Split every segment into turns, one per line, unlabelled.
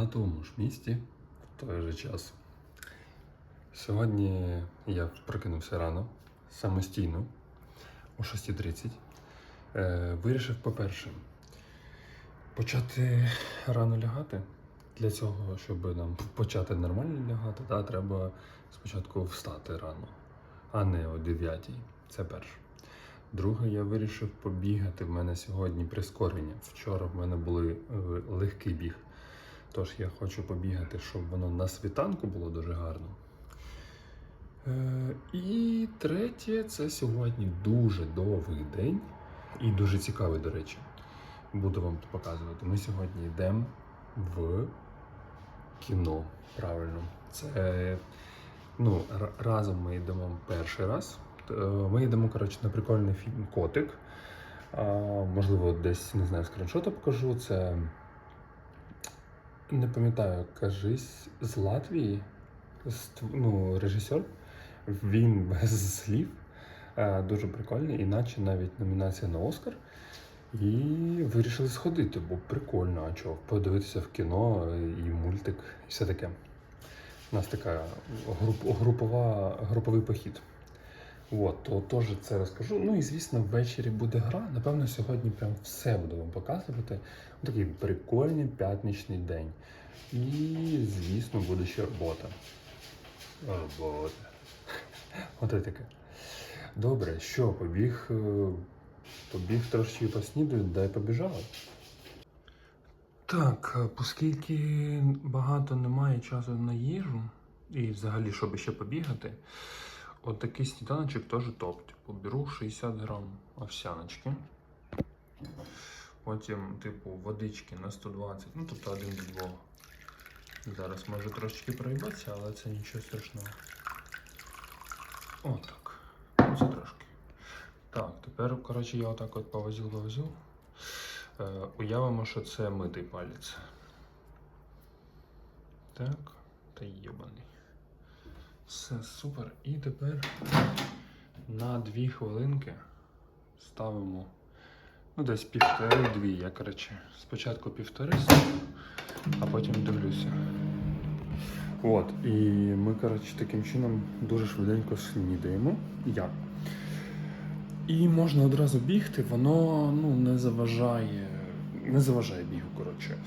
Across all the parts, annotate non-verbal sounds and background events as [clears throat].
на тому ж місці в той же час. Сьогодні я прокинувся рано, самостійно, о 6.30. Е, вирішив, по-перше, почати рано лягати. Для цього, щоб нам почати нормально лягати, да, треба спочатку встати рано, а не о 9. Це перше. Друге, я вирішив побігати. В мене сьогодні прискорення. Вчора в мене були е, легкий біг. Тож я хочу побігати, щоб воно на світанку було дуже гарно. Е, і третє, це сьогодні дуже довгий день і дуже цікавий, до речі. Буду вам показувати. Ми сьогодні йдемо в кіно. Правильно. Це ну, разом ми йдемо перший раз. Е, Ми йдемо, коротше, на прикольний фільм Котик. Можливо, десь не знаю, скріншоти покажу. Це не пам'ятаю, кажись, з Латвії. Ну, режисер. Він [laughs] без слів. Е, Дуже прикольний, іначе навіть номінація на Оскар. І вирішили сходити, бо прикольно, а чого? Подивитися в кіно е, і мультик, і все таке. У нас така груп, групова, груповий похід. От, то теж це розкажу. Ну і звісно, ввечері буде гра. Напевно, сьогодні прям все буду вам показувати. Такий прикольний п'ятничний день. І, звісно, буде ще робота. Робота. [laughs] От таке. Добре, що, побіг, е, побіг трошки поснідаю, дай побіжали. Так, е, оскільки багато немає часу на їжу, і взагалі, щоб ще побігати, от такий сніданочок теж топ. Типу, беру 60 грам овсяночки. Потім, типу, водички на 120, ну тобто один до двох. Зараз може трошечки проїбатися, але це нічого страшного. Отак. Ну, це трошки. Так, тепер, коротше, я отак от повозив. Е, уявимо, що це митий палець. Так, та йобаний. Все супер. І тепер на дві хвилинки ставимо. Ну, десь півтори-дві. Я, коротше, спочатку півтори ставлю, а потім дивлюся. От, і ми, коротше, таким чином дуже швиденько снідаємо. Я. І можна одразу бігти, воно ну, не заважає. Не заважає бігу, коротше.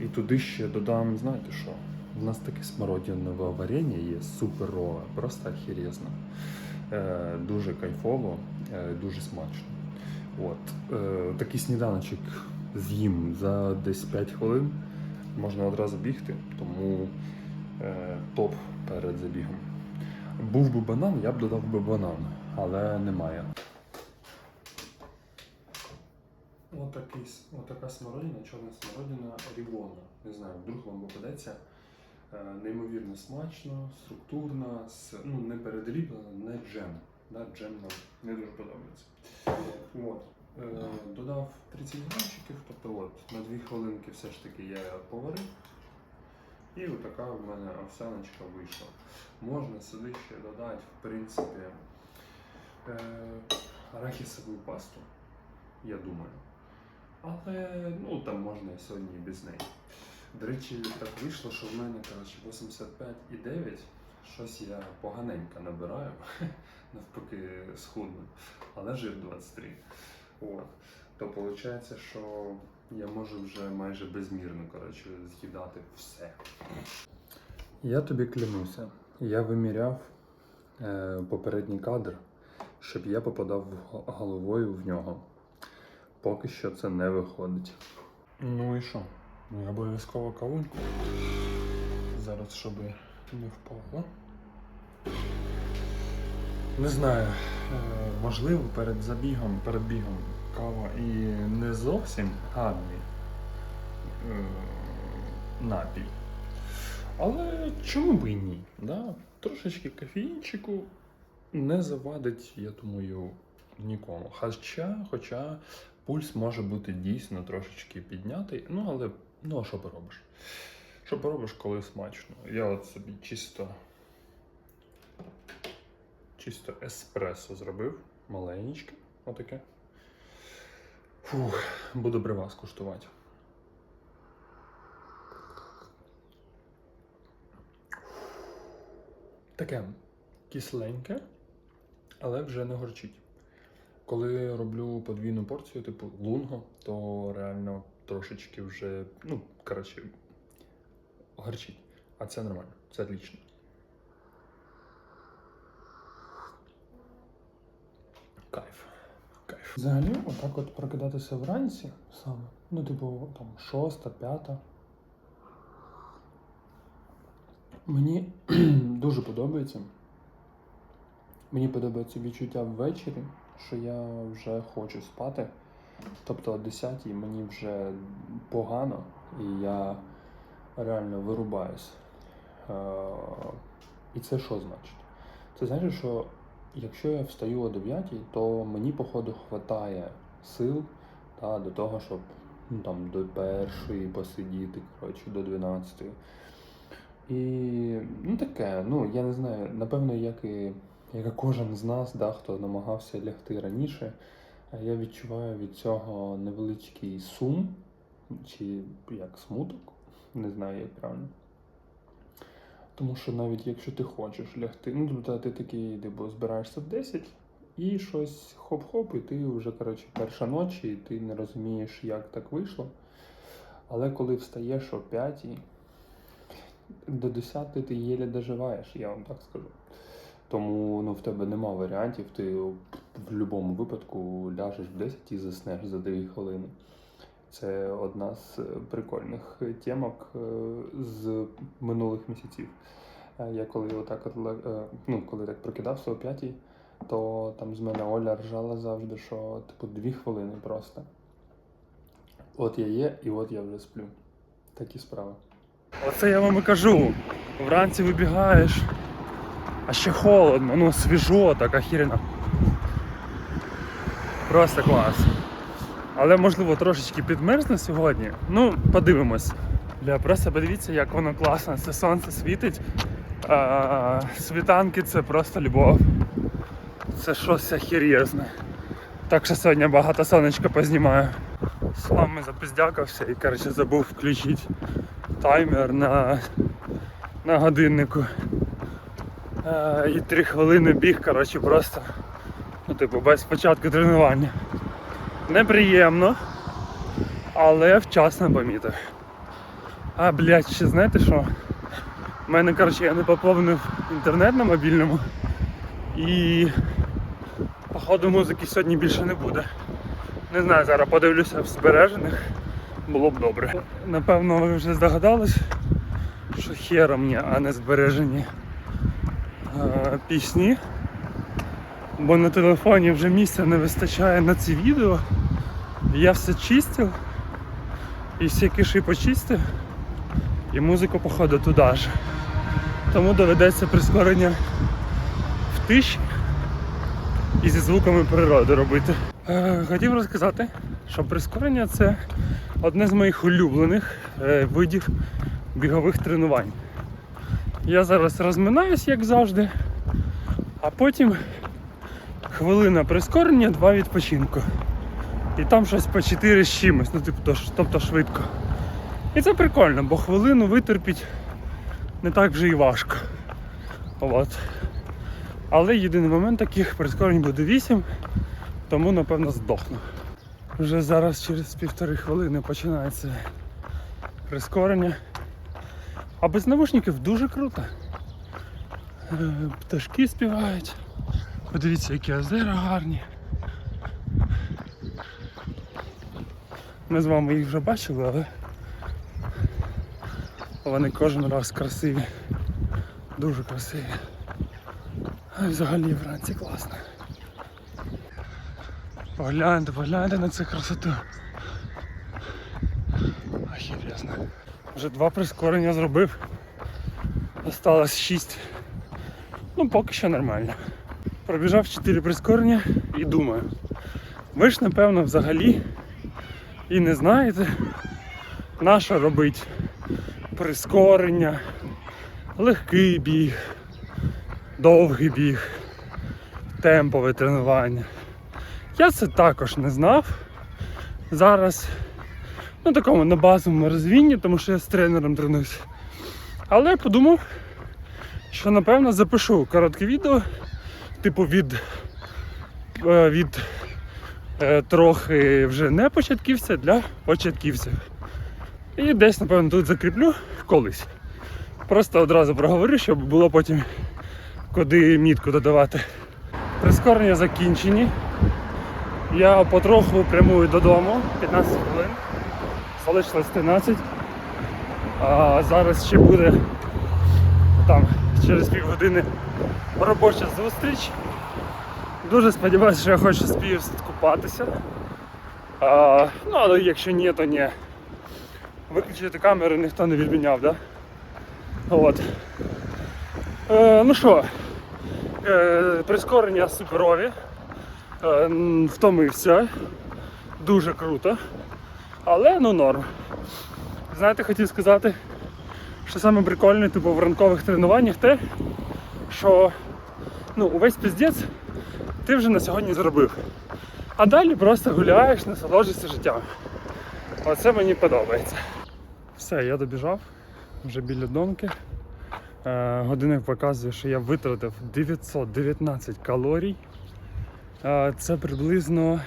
І туди ще додам, знаєте що? У нас таке смородинове варення є суперове, просто ахірезно. Е, дуже кайфово, е, дуже смачно. От. Е, такий сніданочок з'їм за десь 5 хвилин. Можна одразу бігти, тому топ перед забігом. Був би банан, я б додав би банан, але немає. Отакий, отака смородина, чорна смородина рівона. Не знаю, вдруг вам попадеться. Е, Неймовірно смачно, структурно, з, ну, не передріблено, не джем. Да, джем нам не дуже подобається. От. Е, додав 30 грамчиків, тобто от, на 2 хвилинки все ж таки я поварив. І отака в мене овсяночка вийшла. Можна сюди ще додати, в принципі, е, арахісову пасту, я думаю. Але ну, там можна сьогодні без неї. До речі, так вийшло, що в мене коротше, 85,9. Щось я поганенько набираю, [laughs] навпаки схудну, але жир 23. От. То виходить, що я можу вже майже безмірно коротше, з'їдати все. Я тобі клянуся, я виміряв е, попередній кадр, щоб я попадав головою в нього. Поки що це не виходить. Ну і що? Ну, я обов'язково кавуньку. Зараз, щоб не впало. Не знаю, е, можливо, перед забігом, перед бігом кава і не зовсім гарний е, напій. Але чому б і ні? Да? Трошечки кофеїнчику не завадить, я думаю, нікому. Хоча, хоча пульс може бути дійсно трошечки піднятий, ну але Ну, а що поробиш? Що поробиш, коли смачно? Я от собі чисто чисто еспресо зробив, маленьке, отаке. Фух, буду при вас куштувати. Таке кисленьке, але вже не горчить. Коли роблю подвійну порцію, типу лунго, то реально трошечки вже, ну, коротше, горчить. А це нормально, це отлично. Кайф. Кайф. Взагалі, отак от прокидатися вранці саме. Ну, типу, там, шоста, п'ята. Мені [clears throat] дуже подобається. Мені подобається відчуття ввечері, що я вже хочу спати. Тобто о 10 мені вже погано, і я реально вирубаюсь. Е, І це що значить? Це значить, що якщо я встаю о 9, то мені, походу, хватає сил та, до того, щоб ну, там, до першої посидіти, коротше, до 12. І ну таке, ну я не знаю, напевно, як і, як і кожен з нас, да, хто намагався лягти раніше, я відчуваю від цього невеличкий сум, чи як смуток, не знаю, як правильно. Тому що навіть якщо ти хочеш лягти, ну тобто ти такий, типу, збираєшся в 10 і щось хоп-хоп, і ти вже, коротше, перша ночі, і ти не розумієш, як так вийшло. Але коли встаєш о 5, до 10 ти єле доживаєш, я вам так скажу. Тому ну, в тебе нема варіантів, ти в будь-якому випадку ляжеш в 10 і заснеш за 2 хвилини. Це одна з е, прикольних темок е, з минулих місяців. Е, Я коли отак от, ну, коли так прокидався о 5, то там з мене Оля ржала завжди, що типу 2 хвилини просто. От я є, і от я вже сплю. Такі справи. Оце я вам і кажу. Вранці вибігаєш, а ще холодно, ну свіжо, так охеренно. Просто клас. Але можливо трошечки підмерзне сьогодні. Ну, подивимось. Бля, просто подивіться, як воно класно. Це сонце світить. А, світанки це просто любов. Це щось охерєзне. Так що сьогодні багато сонечка познімаю. З вами запиздякався і коротше забув включити таймер на, на годиннику. Е, і три хвилини біг, коротше, просто. Ну, типу, без початку тренування. Неприємно, але вчасно помітив. А, блядь, ще знаєте що? У мене, коротше, я не поповнив інтернет на мобільному і походу музики сьогодні більше не буде. Не знаю, зараз подивлюся в збережених. Було б добре. Напевно, ви вже здогадались, що хера мені, а не збережені пісні. Бо на телефоні вже місця не вистачає на ці відео. Я все чистив і всі киші почистив, і музику походу туди ж. Тому доведеться прискорення в тиші і зі звуками природи робити. Е, хотів розказати, що прискорення це одне з моїх улюблених е, видів бігових тренувань. Я зараз розминаюсь, як завжди, а потім хвилина прискорення, два відпочинку. І там щось по 4 з чимось, ну типу, тобто швидко. І це прикольно, бо хвилину витерпіть не так вже і важко. От. Але єдиний момент таких прискорень буде 8, тому напевно здохну. Вже зараз через півтори хвилини починається прискорення. А без навушників дуже круто. Е, Пташки співають. Подивіться, які озера гарні. Ми з вами їх вже бачили, але вони кожен раз красиві. Дуже красиві. А взагалі вранці класно. Погляньте, погляньте на цю красоту. Охерезно. Вже два прискорення зробив. Осталось шість. Ну, поки що нормально. Пробіжав 4 прискорення і думаю. Ви ж напевно взагалі і не знаєте, на що робить прискорення, легкий біг, довгий біг, темпове тренування. Я це також не знав. Зараз на такому на базовому розвінні, тому що я з тренером тренуюся. Але подумав, що напевно запишу коротке відео, типу від, е, від е, трохи вже не початківця для початківців. І десь, напевно, тут закріплю колись. Просто одразу проговорю, щоб було потім куди мітку додавати. Прискорення закінчені. Я потроху прямую додому, 15 хвилин. Залишилось 13. А зараз ще буде там через півгодини робоча зустріч. Дуже сподіваюся, що я хочу спію купатися. А, ну, але якщо ні, то ні. Виключити камеру ніхто не відміняв, да? От. Е, ну що, е, прискорення суперові. Е, втомився. Дуже круто. Але ну норм. Знаєте, хотів сказати, що саме прикольне типу, в ранкових тренуваннях те, що ну, увесь піздець ти вже на сьогодні зробив. А далі просто гуляєш, насолоджуєшся життям. Оце мені подобається. Все, я добіжав вже біля домки. Е, годинник показує, що я витратив 919 калорій. Е, це приблизно,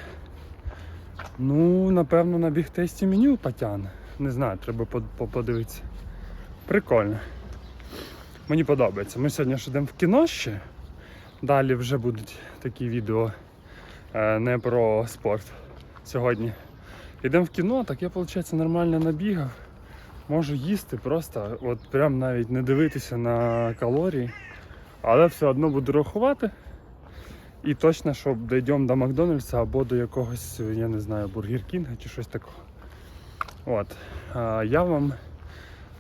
ну, напевно, на бігтесті меню потягне. Не знаю, треба по- по- подивитися. Прикольно. Мені подобається. Ми сьогодні ж йдемо в кіно ще. Далі вже будуть такі відео е, не про спорт сьогодні. Йдемо в кіно, так я, виходить, нормально набігав. Можу їсти просто, от прям навіть не дивитися на калорії, але все одно буду рахувати. І точно, що дійдемо до Макдональдса або до якогось, я не знаю, Бургер Кінга чи щось такого. От. А, я вам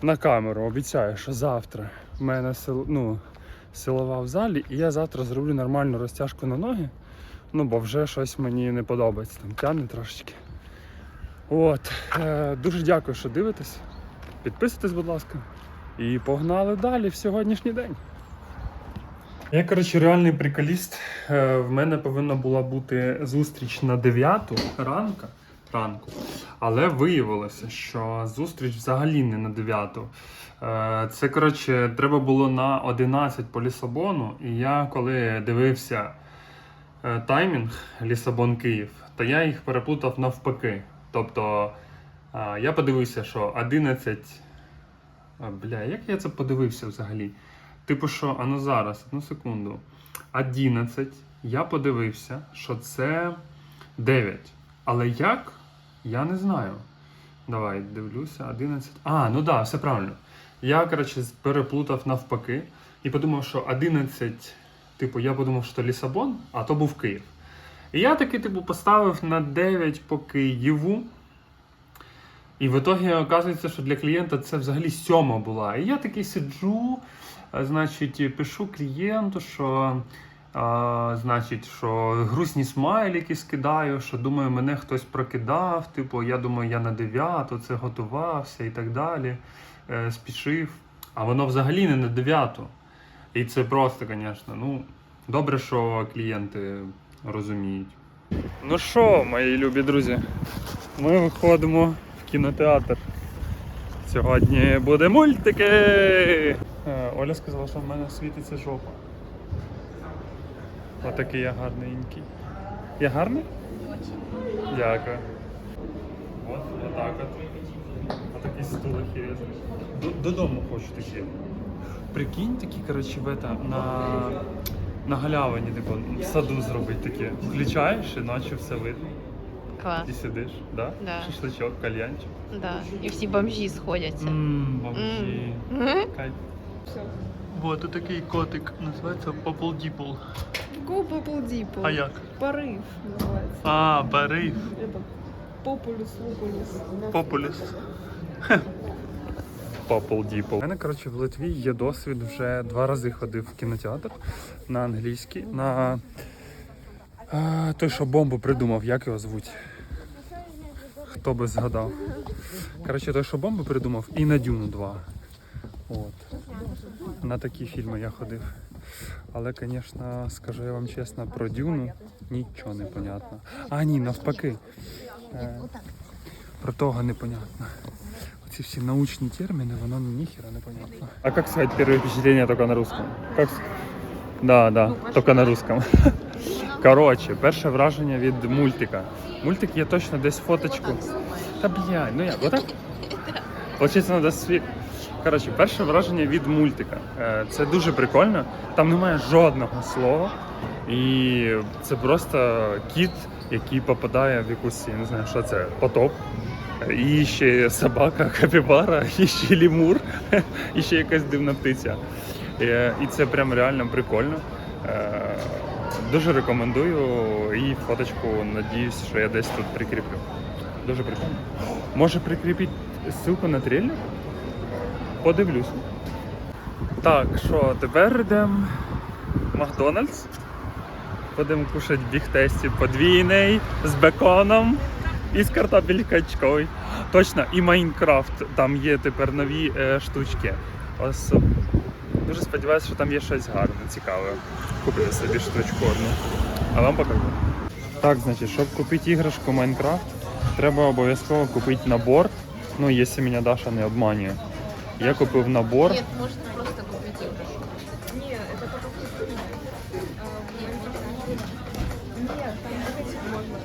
на камеру обіцяю, що завтра в мене сил, ну, силова в залі, і я завтра зроблю нормальну розтяжку на ноги. Ну, бо вже щось мені не подобається, там тягне трошечки. От. Е, дуже дякую, що дивитесь. Підписуйтесь, будь ласка. І погнали далі в сьогоднішній день. Я, коротше, реальний приколіст. Е, В мене повинна була бути зустріч на 9 ранка, ранку. Але виявилося, що зустріч взагалі не на 9. Е, Це, коротше, треба було на 11 по Лісабону. І я коли дивився е, таймінг Лісабон-Київ, то я їх переплутав навпаки. Тобто я подивився, що 11. Бля, як я це подивився взагалі? Типу, що, а ну зараз, одну секунду. 11. Я подивився, що це 9. Але як? Я не знаю. Давай, дивлюся, 11. А, ну да, все правильно. Я, коротше, переплутав навпаки і подумав, що 11, типу, я подумав, що Лісабон, а то був Київ. І я таки, типу, поставив на 9 по Києву. І в ітогі оказується, що для клієнта це взагалі сьома була. І я такий сиджу, значить, пишу клієнту, що, а, значить, що грустні смайлики скидаю, що думаю, мене хтось прокидав. Типу, я думаю, я на дев'яту, це готувався і так далі. Е, спішив. А воно взагалі не на дев'яту. І це просто, звісно, ну, добре, що клієнти розуміють. Ну що, мої любі друзі, ми виходимо в кінотеатр. Сьогодні буде мультики. Е, Оля сказала, що в мене світиться жопа. Отакий я гарненький. Я гарний? Дякую. От, отак от. Отакі стулики. Д- Додому хочу такі. Прикинь, такі, коротше, в это, на, на галявині, типу, в саду зробити таке. Включаєш і ночі все видно.
Клас.
І сидиш, да?
Да.
Шашличок, кальянчик.
Да. І всі бомжі сходяться.
Ммм, бомжі. Кайф. Вот, тут такий котик, називається Popple Dipple.
Go Dipple.
А як?
Порыв называется.
А, Бариф.
Это Популюс, Лупулюс.
Популіс. Popple [laughs] Dipple. У мене, коротше, в Литві є досвід вже два рази ходив в кінотеатр на англійський, на а, той, що бомбу придумав, як його звуть. Хто би згадав. Коротше, той, що бомбу придумав, і на Дюну 2. От. На такі фільми я ходив. Але, звісно, скажу я вам чесно, про Дюну нічого не понятно. А, ні, навпаки. Е, про того непонятно. От ці всі научні терміни, воно ніхера не понятно. А як сказати перше впечатлення тільки на русском? Как... Да, да, тільки на русском. [laughs] Коротше, перше враження від мультика. Мультик є точно десь фоточку. Та блядь, ну як, отак? Получається, треба свій. Коротше, перше враження від мультика. Е, Це дуже прикольно. Там немає жодного слова. І це просто кіт, який попадає в якусь, я не знаю, що це, потоп. І ще собака, [laughs] капібара, і ще лімур, [laughs] і ще якась дивна птиця. Е, І це прям реально прикольно. Е, Дуже рекомендую і фоточку надіюсь, що я десь тут прикріплю. Дуже прикольно. Може прикріпити ссылку на трейлер? Подивлюсь. Так, що, тепер йдемо в Макдональдс. Будемо кушати біг-тесті подвійний з беконом і з картопелькачкою. Точно, і Майнкрафт. Там є тепер нові е, штучки. Ос... Дуже сподіваюся, що там є щось гарне, цікаве. Куплю собі штучку одну. А вам покажу. Так, значить, щоб купити іграшку Майнкрафт, треба обов'язково купити набор. Ну, якщо мене Даша не обманює. Я купив набор.
Нет, можно просто купить игрушку.
Не, это Майнкрафте. Нет, там можно.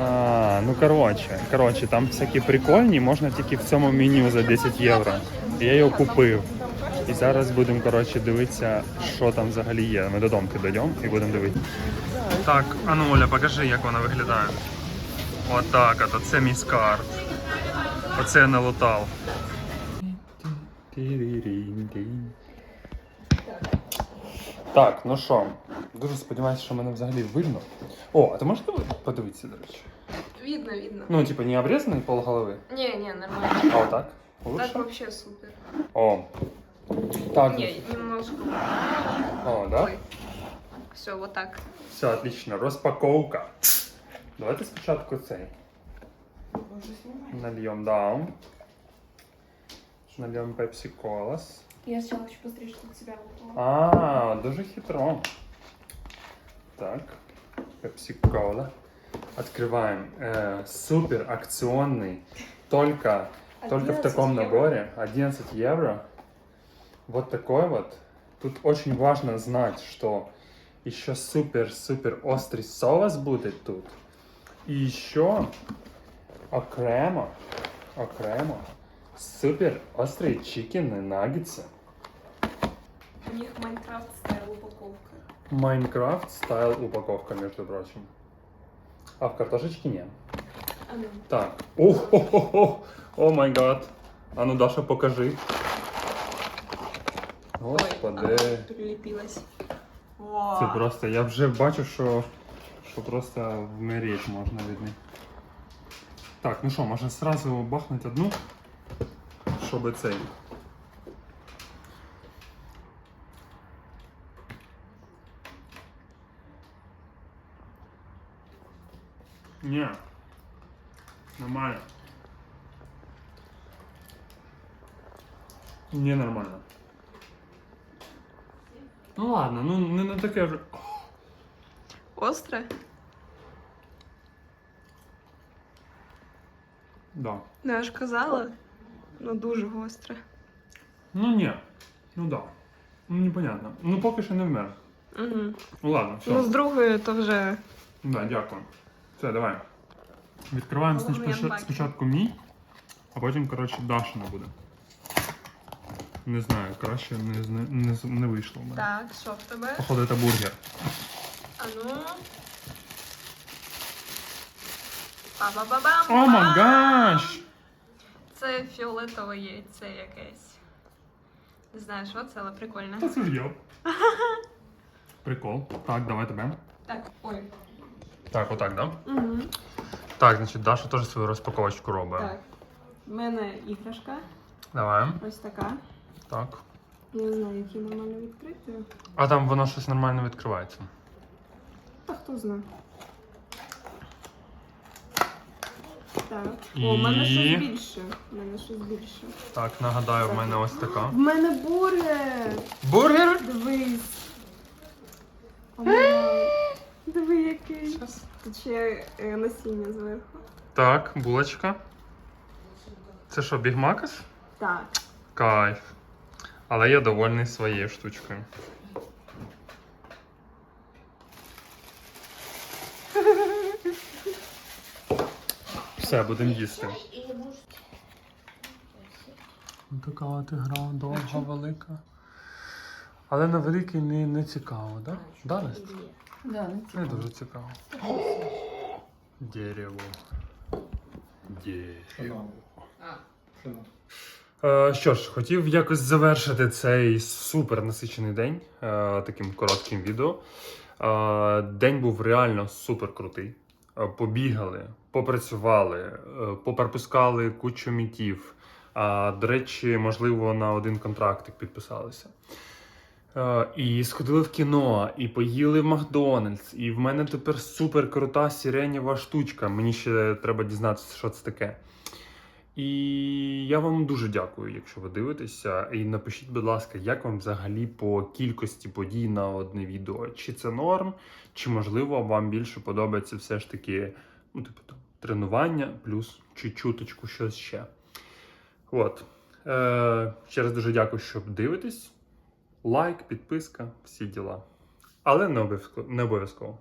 А
ну коротше, коротше, там всякі прикольні, можна тільки в цьому меню за 10 євро. Я його купив. І зараз будемо коротше, дивитися, що там взагалі є. Ми додому дійдемо і будемо дивитися. Так, а ну покажи, як вона виглядає. Отак, от, це мій скарб. Оце я налутав. Так, ну що, дуже сподіваюся, що мене взагалі видно. О, а ти можеш подивитися, до речі?
Видно, видно.
Ну, типа, не обрезанный пол головы,
Не, не, нормально.
а вот так.
Так вообще супер.
О. Так.
Не, немножко.
О, да?
Ой. Все, вот так.
Все, отлично. Розпаковка. Давайте спочатку цей. Нальем, да. Нальем Pepsi Colas.
Я сначала хочу посмотреть, что у тебя выпало.
А, дуже хитро. Так. Pepsi Cola. Открываем. Э, супер акционный. Только, только в
11
таком
евро.
наборе. 11 евро. Вот такой вот. Тут очень важно знать, что еще супер-супер острый соус будет тут. И еще окремо, окремо, супер острые чикены наггетсы.
У них Майнкрафт стайл упаковка.
Майнкрафт стайл упаковка, между прочим. А в картошечке нет.
А ну.
Так. О, о май гад. А ну, Даша, покажи. Господи.
Ой, ага, прилепилась.
Це просто, я вже бачу, що, що просто вмереть можна від них. Так, ну що, може сразу бахнути одну, щоб цей. Ні. Нормально. Не нормально. Ну ладно, ну не на таке вже.
Остро?
Да.
Ну, я ж казала. Ну, дуже гостро.
Ну ні. Ну да. Ну непонятно. Ну поки що не вмер.
Угу.
Ну ладно, все.
Ну, з другої то вже.
Да, дякую. Все, давай. Відкриваємо
Головний
споч- спочатку мій, а потім, коротше, Дашина буде. Не знаю, краще не, зна- не, з- не вийшло в мене.
Так, що в тебе?
Походу, це бургер.
А ну. Ба-ба-ба-бам!
О май гаш!
Це фіолетове яйце якесь. Не знаю, що це, але прикольно.
Та це ж йоп. [laughs] Прикол. Так, давай тебе.
Так, ой.
Так, отак, да?
Угу.
Так, значить, Даша теж свою розпаковочку робить.
Так. В мене іграшка.
Давай.
Ось така.
Так.
Не знаю, які нормально відкрити.
А там воно щось нормально відкривається.
Та хто знає. Так.
І-
О, в мене щось більше. У мене щось більше.
Так, нагадаю, в мене ось така.
В мене бургер!
Бургер?
Дивись. О, май. Диви який. Тут ще е, насіння зверху.
Так, булочка. Це що, бігмакас?
Так.
Кайф. Але я довольний своєю штучкою. Все, будемо їсти. Така от гра довга, велика. Але на великий не, не цікаво, так? Да? Да, Настя?
Да,
Не дуже цікаво. Дерево. Дерево. Е, Що ж, хотів якось завершити цей супер насичений день е, таким коротким відео. Е, День був реально супер крутий. Побігали, попрацювали, е, поперпускали кучу мітів. А, До речі, можливо, на один контрактик підписалися. Е, І сходили в кіно, і поїли в Макдональдс. І в мене тепер супер крута сиренєва штучка. Мені ще треба дізнатися, що це таке. І я вам дуже дякую, якщо ви дивитеся. І напишіть, будь ласка, як вам взагалі по кількості подій на одне відео? Чи це норм, чи можливо вам більше подобається все ж таки, ну, типу, там, тренування плюс чуть-чуточку щось ще. От. Е, ще раз дуже дякую, що дивитесь. Лайк, підписка, всі діла. Але не обов'язково.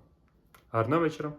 Гарного вечора!